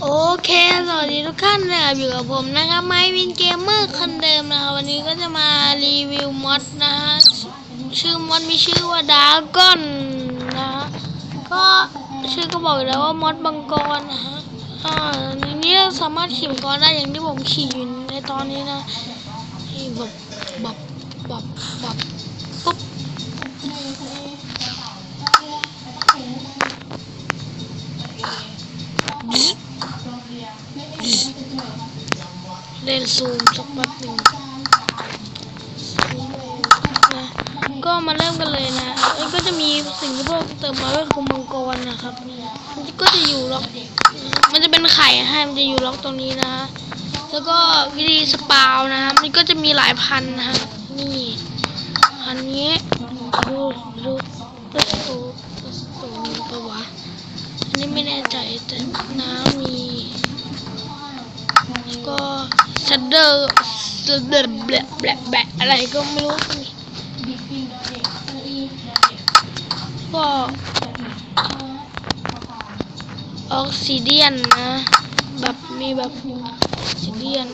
โอเค สวัสดีทุกท่านนะครับอยู่กับผมนะครับไมวินเกมเมอร์คนเดิมนะครับวันนี้ก็จะมารีวิวมอดนะฮะชื่อมอดมีชื่อว่าดากอนนะฮะก็ชื่อก็บอกแล้วว่ามอดบังกรนะฮะอ่านนี้เราสามารถขี่มังกรได้อย่างที่ผมขี่อยู่ในตอนนี้นะนี่แบบแบบแบบแบบปุ๊บ เล่นซูมสักแป๊บหนึ่งนะก็มาเริ่มกันเลยนะเอ้ก็จะมีสิ่งที่พวกเติมมาก็คือมังกรนะครับมันก็จะอยู่ล็อก มันจะเป็นไข่ให้มันจะอยู่ล็อกตรงนี้นะแล้วก็วิธีสปาวนะฮะมันก็จะมีหลายพันนะฮะนี่พันนี้ดูดูเอสโตเอ ก็ชัดเดอร์แบลแบลแบลแบลอะไรก็ไม่รู้ก็ออกซิเดียนนะ แบบมีแบบออกซิเดียน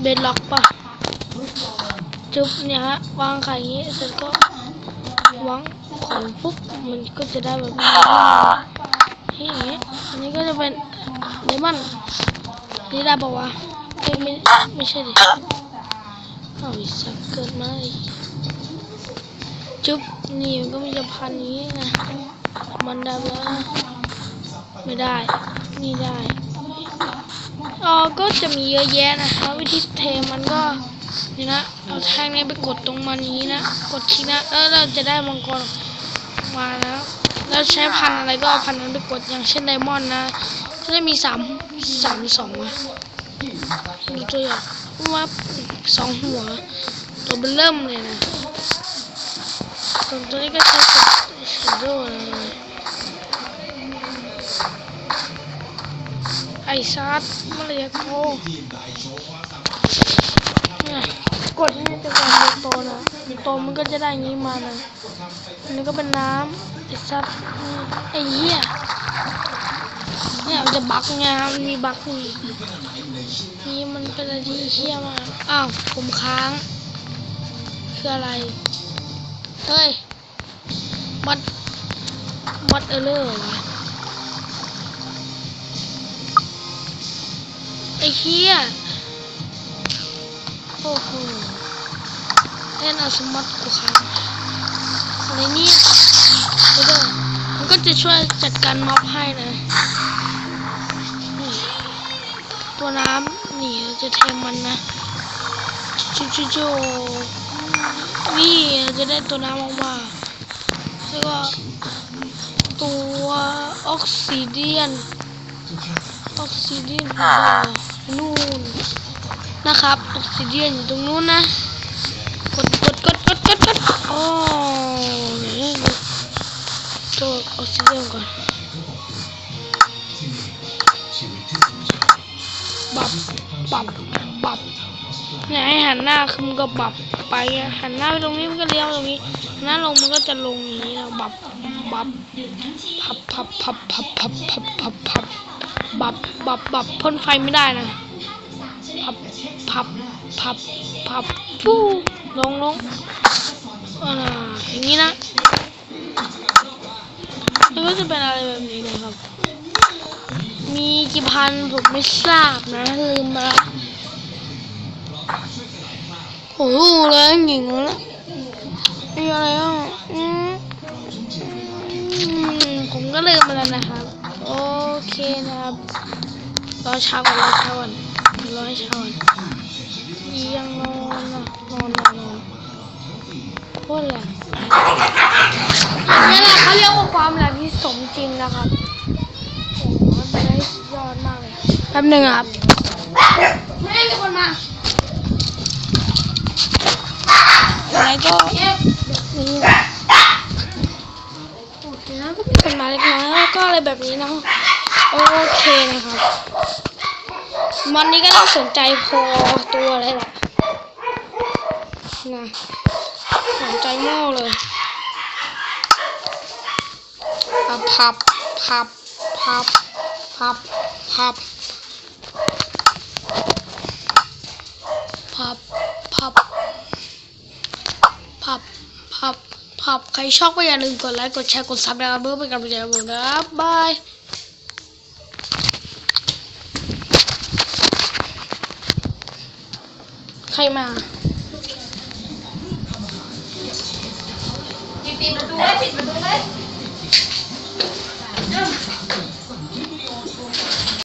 เบดล็อกปะจุ๊บเนี่ยฮะวางไข่อย่างงี้เสร็จก็วางของปุ๊บมันก็จะได้แบบนี้นี่อย่างงี้อันนี้ก็จะเป็น เลมอนนี่ได้ปะวะไม่ไม่ใช่ดิเอาอีสักเกิดมาอีกจุ๊บนี่มันก็มีจะพันนี้นะมันได้ปะไม่ได้ นี่ได้อ๋อก็จะมีเยอะแยะนะคะวิธีเทมันก็นี่นะเอาแท่งนี้ไปกดตรงมันนี้นะกดทีนะแล้วเราจะได้มังกรออกมานะแล้วใช้พันอะไรก็เอาพันนั้นไปกดอย่างเช่นไดมอนด์นะ จะมีสามสามสองอะดูตัวอย่างว่าสองหัว ตัวเบลเริ่มเลยนะตัวนี้ก็ใช้กดชโดว์เลยไอซัดมาเลยโคกดนี่จะกลารโตนะโตมันก็จะได้งี้มานะอันนี้ก็เป็นน้ำไอซัดไอเหี้ย เนี่ยมันจะบักไงครับมันมีบักนี่นี่มันเป็นอะไรที่เหี้ยมาก อ้าว ผมค้าง คืออะไร เฮ้ยมัดมัดเออเลอร์เหรอวะไอ้เหี้ยโอ้โหเล่นอาสมอตกูค้างอะไรเนี่ยดูเด้อมันก็จะช่วยจัดการม็อบให้นะ ตัวน้ำนี่เราจะเทมันนะจูจูจูนี่เราจะได้ตัวน้ำออกมาแล้วก็ตัวออกซิเดียนออกซิเดียนนู่นนะครับออกซิเดียนอยู่ตรงนู้นนะกดกดกดกดกดกดโอ้ยตัวออกซิเดียนก่อน บับบับบับเนี่ยให้หันหน้าคือมันก็บับไปหันหน้าไปตรงนี้มันก็เลี้ยวตรงนี้หน้าลงมันก็จะลงอย่างนี้นะบับบับพับพับพับพับพับพับพับพับบับบับบับพ่นไฟไม่ได้นะพับพับพับพับฟูลงลงอ่าอย่างนี้นะมันก็จะเป็นอะไรแบบนี้นะครับ มีกี่พันผมไม่ทราบนะลืมมาละโอ้โหเลยหญิงแล้วมีอะไรอะอืมผมก็ลืมไปแล้วนะครับ โอเคนะครับ รอเช้าก่อนรอเช้าก่อนรอให้เช้าก่อนยังนอนอะนอนนอนนอนพูดเลยนี่แหละเขาเรียกว่าความแรักที่สมจริงนะครับโอ้โหมันเป็น อะไรที่สุดยอดมากเลยแป๊บหนึ่งครับไม่มีคนมาอะไรก็นี่โอเคนะก็เป็นมาเล็กน้อยแล้วก็อะไรแบบนี้นะโอเคนะครับมันนี้ก็น่าสนใจพอตัวเลยแหละนะสนใจมากเลยอะพับพับพับพับ พับพับพับพับพับพับใครชอบก็อย่าลืมกดไลค์กดแชร์กดซับนะครับเพื่อเป็นกำลังใจให้ผมนะครับบายใครมาปิดประตูเลยปิดประตูเลย